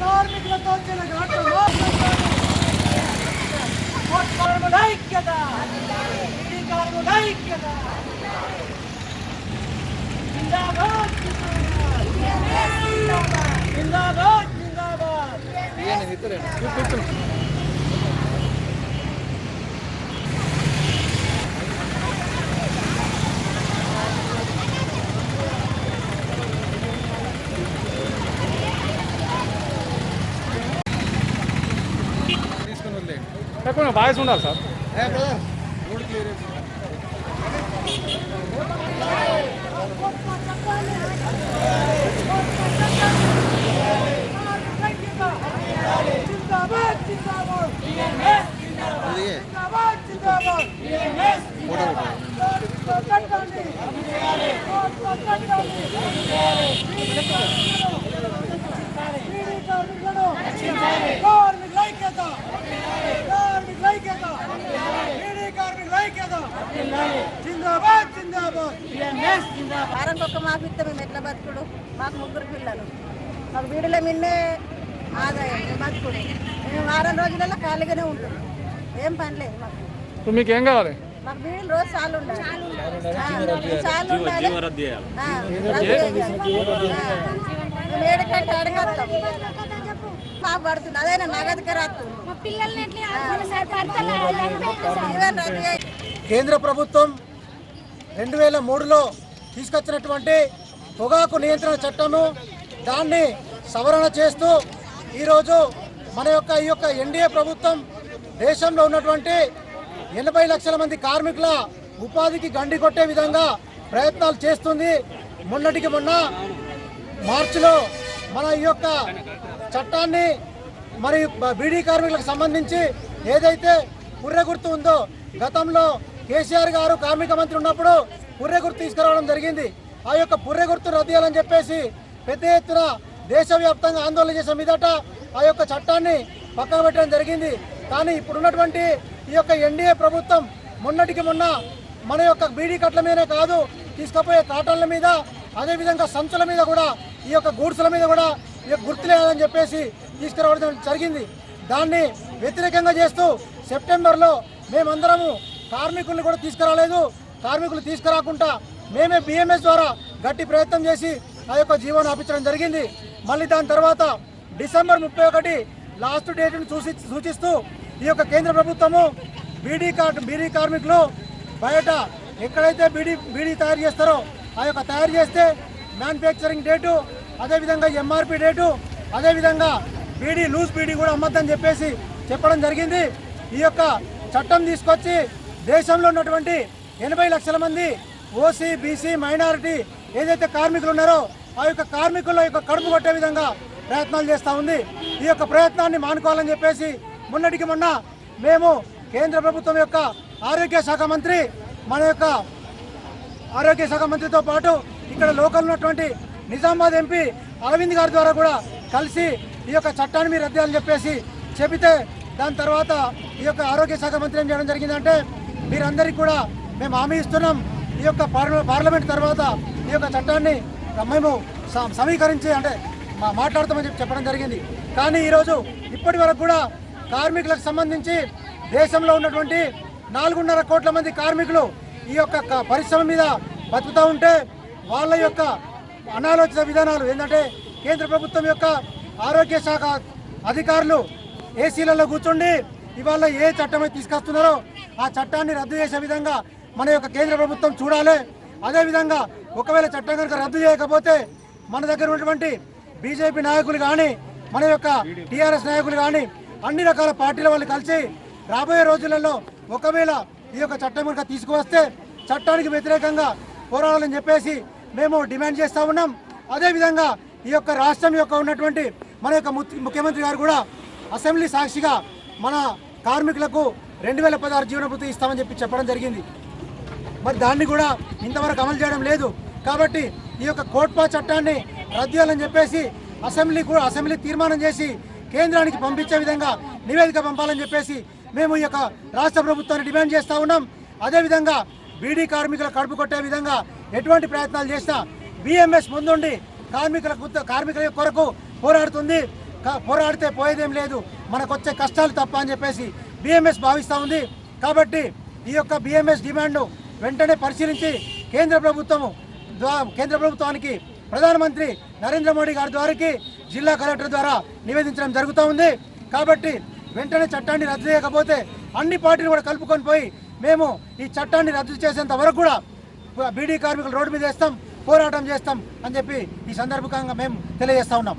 కార్మికులతో ఐక్యత ఐక్యత జిందాబాద్. జిందాబాద్ జిందాబాద్. కొంచెం వాయిస్ ఉండాలి సార్ జిందాబాద్ జిందాబాద్ జిందాబాద్ జిందాబాద్ కట్టండి కట్టండి బీడీ కార్మికులను కార్మికుల ఐక్యత కార్మికుల ఐక్యత బీడీ కార్మికుల ఐక్యత జిందాబాద్ జిందాబాద్ వారానికి ఒక్క మాకు ఇస్తే మేము ఎట్లా బతుకుడు? మాకు ముగ్గురు పిల్లలు. మాకు వీడిలో మిన్నే ఆదాయం బతుకుడు. మేము వారం రోజులలో ఖాళీగానే ఉంటాం ఏం పని లేదు మాకు. మీకు ఏం కావాలి? మాకు వీడిలు రోజు చాలు ఉండాలి. చాలు ఉండాలి. ఏడుకంటే అడగస్తాం మాకు పడుతుంది. అదైనా నగదుకే రాస్తుంది ఈవెన్ రద్దు చేయాలి కేంద్ర ప్రభుత్వం రెండు వేల మూడులో తీసుకొచ్చినటువంటి పొగాకు నియంత్రణ చట్టము దాన్ని సవరణ చేస్తూ ఈరోజు మన యొక్క ఈ యొక్క ఎన్డీఏ ప్రభుత్వం దేశంలో ఉన్నటువంటి ఎనభై లక్షల మంది కార్మికుల ఉపాధికి గండి కొట్టే విధంగా ప్రయత్నాలు చేస్తుంది. మొన్నటికి మొన్న మార్చిలో మన ఈ యొక్క చట్టాన్ని మరి బీడీ కార్మికులకు సంబంధించి ఏదైతే పుర్రె గుర్తు ఉందో గతంలో కేసీఆర్ గారు కార్మిక మంత్రి ఉన్నప్పుడు పుర్రె గుర్తు తీసుకురావడం జరిగింది. ఆ యొక్క పుర్రె గుర్తు రద్దు చేయాలని చెప్పేసి పెద్ద ఎత్తున దేశవ్యాప్తంగా ఆందోళన చేసిన మీదట ఆ యొక్క చట్టాన్ని పక్కన పెట్టడం జరిగింది. కానీ ఇప్పుడున్నటువంటి ఈ యొక్క ఎన్డీఏ ప్రభుత్వం మొన్నటికి మొన్న మన యొక్క బీడీ కట్ల మీదనే కాదు తీసుకుపోయే కాటన్ల మీద అదేవిధంగా సంచుల మీద కూడా ఈ యొక్క గూడ్సుల మీద కూడా ఈ యొక్క గుర్తులేదని చెప్పేసి తీసుకురావడం జరిగింది. దాన్ని వ్యతిరేకంగా చేస్తూ సెప్టెంబర్లో మేమందరము కార్మికుల్ని కూడా తీసుకురాలేదు. కార్మికులు తీసుకురాకుండా మేమే బిఎంఎస్ ద్వారా గట్టి ప్రయత్నం చేసి ఆ యొక్క జీవనం ఆపించడం జరిగింది. మళ్ళీ దాని తర్వాత డిసెంబర్ ముప్పై ఒకటి లాస్ట్ డేట్ను చూసి సూచిస్తూ ఈ యొక్క కేంద్ర ప్రభుత్వము బీడీ కార్డు బీడీ కార్మికులు బయట ఎక్కడైతే బీడీ బీడీ తయారు చేస్తారో ఆ యొక్క తయారు చేస్తే మ్యానుఫ్యాక్చరింగ్ డేటు అదేవిధంగా ఎంఆర్పి డేటు అదేవిధంగా బీడీ లూజ్ బీడీ కూడా అమ్మద్దని చెప్పేసి చెప్పడం జరిగింది. ఈ యొక్క చట్టం తీసుకొచ్చి దేశంలో ఉన్నటువంటి ఎనభై లక్షల మంది ఓసీ బీసీ మైనారిటీ ఏదైతే కార్మికులు ఉన్నారో ఆ యొక్క కార్మికుల యొక్క కడుపు కొట్టే విధంగా ప్రయత్నాలు చేస్తూ ఉంది. ఈ యొక్క ప్రయత్నాన్ని మానుకోవాలని చెప్పేసి మొన్నటికి మొన్న మేము కేంద్ర ప్రభుత్వం యొక్క ఆరోగ్య శాఖ మంత్రి మన యొక్క ఆరోగ్య శాఖ మంత్రితో పాటు ఇక్కడ లోకల్ ఉన్నటువంటి నిజామాబాద్ ఎంపీ అరవింద్ గారి ద్వారా కూడా కలిసి ఈ యొక్క చట్టాన్ని మీరు రద్దు చెప్పేసి చెబితే దాని తర్వాత ఈ యొక్క ఆరోగ్య శాఖ మంత్రి ఏం చేయడం జరిగిందంటే మీరందరికీ కూడా మేము హామీ ఇస్తున్నాం. ఈ యొక్క పార్లమెంట్ తర్వాత ఈ యొక్క చట్టాన్ని మేము స- సమీకరించి అంటే మా- మాట్లాడతామని చెప్పి చెప్పడం జరిగింది. కానీ ఈరోజు ఇప్పటి వరకు కూడా కార్మికులకు సంబంధించి దేశంలో ఉన్నటువంటి నాలుగున్నర కోట్ల మంది కార్మికులు ఈ యొక్క పరిశ్రమ మీద బతుకుతూ ఉంటే వాళ్ళ యొక్క అనాలోచిత విధానాలు ఏంటంటే కేంద్ర ప్రభుత్వం యొక్క ఆరోగ్య శాఖ అధికారులు ఏసీలలో కూర్చుండి ఇవాళ ఏ చట్టం తీసుకొస్తున్నారో ఆ చట్టాన్ని రద్దు చేసే విధంగా మన యొక్క కేంద్ర ప్రభుత్వం చూడాలి. అదేవిధంగా ఒకవేళ చట్టం కనుక రద్దు చేయకపోతే మన దగ్గర ఉన్నటువంటి బీజేపీ నాయకులు కానీ మన యొక్క టీఆర్ఎస్ నాయకులు కానీ అన్ని రకాల పార్టీల వాళ్ళు కలిసి రాబోయే రోజులలో ఒకవేళ ఈ యొక్క చట్టం కనుక తీసుకువస్తే చట్టానికి వ్యతిరేకంగా పోరాడాలని చెప్పేసి మేము డిమాండ్ చేస్తూ ఉన్నాం. అదేవిధంగా ఈ యొక్క రాష్ట్రం యొక్క ఉన్నటువంటి మన యొక్క ముఖ్యమంత్రి గారు కూడా అసెంబ్లీ సాక్షిగా మన కార్మికులకు రెండు వేల పదహారు జీవనభృతి ఇస్తామని చెప్పి చెప్పడం జరిగింది. మరి దాన్ని కూడా ఇంతవరకు అమలు చేయడం లేదు. కాబట్టి ఈ యొక్క కోట్పా చట్టాన్ని రద్దు చేయాలని చెప్పేసి అసెంబ్లీ కూడా అసెంబ్లీ తీర్మానం చేసి కేంద్రానికి పంపించే విధంగా నివేదిక పంపాలని చెప్పేసి మేము ఈ యొక్క రాష్ట్ర ప్రభుత్వాన్ని డిమాండ్ చేస్తూ ఉన్నాం. అదేవిధంగా బీడీ కార్మికుల కడుపు కొట్టే విధంగా ఎటువంటి ప్రయత్నాలు చేసినా బిఎంఎస్ ముందుండి కార్మికుల కార్మికుల కొరకు పోరాడుతుంది. పోరాడితే పోయేదేం లేదు. మనకు వచ్చే కష్టాలు తప్ప అని చెప్పేసి బిఎంఎస్ భావిస్తూ ఉంది. కాబట్టి ఈ యొక్క బిఎంఎస్ డిమాండ్ వెంటనే పరిశీలించి కేంద్ర ప్రభుత్వము కేంద్ర ప్రభుత్వానికి ప్రధానమంత్రి నరేంద్ర మోడీ గారి ద్వారాకి జిల్లా కలెక్టర్ ద్వారా నివేదించడం జరుగుతూ ఉంది. కాబట్టి వెంటనే చట్టాన్ని రద్దు చేయకపోతే అన్ని పార్టీలు కూడా కలుపుకొని పోయి మేము ఈ చట్టాన్ని రద్దు చేసేంత వరకు కూడా బీడీ కార్మికులు రోడ్డు మీద వేస్తాం పోరాటం చేస్తాం అని చెప్పి ఈ సందర్భంగా మేము తెలియజేస్తా ఉన్నాం.